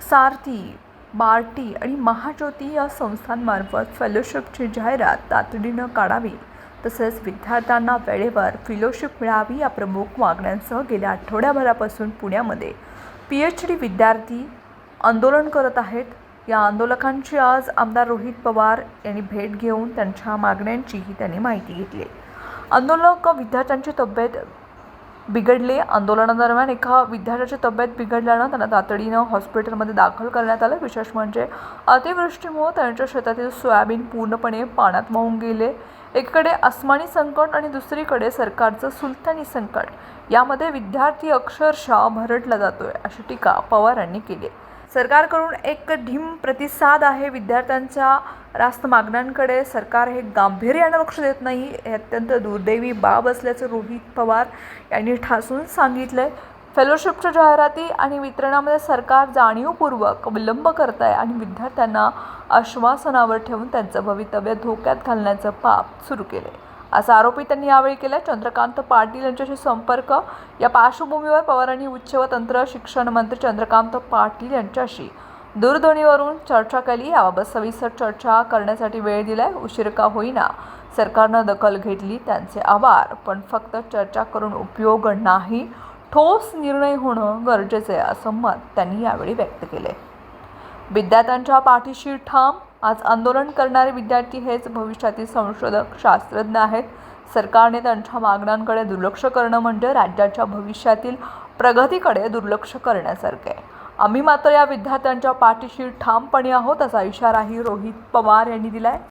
सारथी बार्टी आणि महाज्योती या संस्थांमार्फत फेलोशिपची जाहिरात तातडीनं काढावी. तसेच विद्यार्थ्यांना वेळेवर फेलोशिप मिळावी या प्रमुख मागण्यांसह गेल्या आठवड्याभरापासून पुण्यामध्ये पी एच डी विद्यार्थी आंदोलन करत आहेत. या आंदोलकांची आज आमदार रोहित पवार यांनी भेट घेऊन त्यांच्या मागण्यांचीही त्यांनी माहिती घेतली. आंदोलक विद्यार्थ्यांची तब्येत बिघडले. आंदोलनादरम्यान एका विद्यार्थ्याची तब्येत बिघडल्यानं त्यांना तातडीनं हॉस्पिटलमध्ये दाखल करण्यात आलं. विशेष म्हणजे अतिवृष्टीमुळे त्यांच्या शेतातील सोयाबीन पूर्णपणे पाण्यात वाहून गेले. एकीकडे अस्मानी संकट आणि दुसरीकडे सरकारचं सुलतानी संकट. यामध्ये विद्यार्थी अक्षरशः भरटला जातोय अशी टीका पवारांनी केली सरकारकडून एक ढीम प्रतिसाद आहे. विद्यार्थ्यांच्या रास्त मागण्यांकडे सरकार हे गांभीर्यानं लक्ष देत नाही. हे अत्यंत दुर्दैवी बाब असल्याचं रोहित पवार यांनी ठासून सांगितलं आहे फेलोशिपच्या जाहिराती आणि वितरणामध्ये सरकार जाणीवपूर्वक विलंब करत आहे आणि विद्यार्थ्यांना आश्वासनावर ठेवून त्यांचं भवितव्य धोक्यात घालण्याचं पाप सुरू केलं आहे असा आरोपही त्यांनी यावेळी केला. चंद्रकांत पाटील यांच्याशी संपर्क. या पार्श्वभूमीवर पवारांनी उच्च व तंत्र शिक्षण मंत्री चंद्रकांत पाटील यांच्याशी दूरध्वनीवरून चर्चा केली. याबाबत सविस्तर चर्चा करण्यासाठी वेळ दिलाय. उशीर का होईना सरकारनं दखल घेतली त्यांचे आभार. पण फक्त चर्चा करून उपयोग नाही ठोस निर्णय होणं गरजेचं आहे असं मत त्यांनी यावेळी व्यक्त केले विद्यार्थ्यांच्या पाठीशी ठाम आज आंदोलन करणारे विद्यार्थी हेच भविष्यातील संशोधक शास्त्रज्ञ आहेत. सरकारने त्यांच्या मागण्यांकडे दुर्लक्ष करणं म्हणजे राज्याच्या भविष्यातील प्रगतीकडे दुर्लक्ष करण्यासारखे. आहे आम्ही मात्र या विद्यार्थ्यांच्या पाठीशी ठामपणे आहोत असा इशाराही रोहित पवार यांनी दिला आहे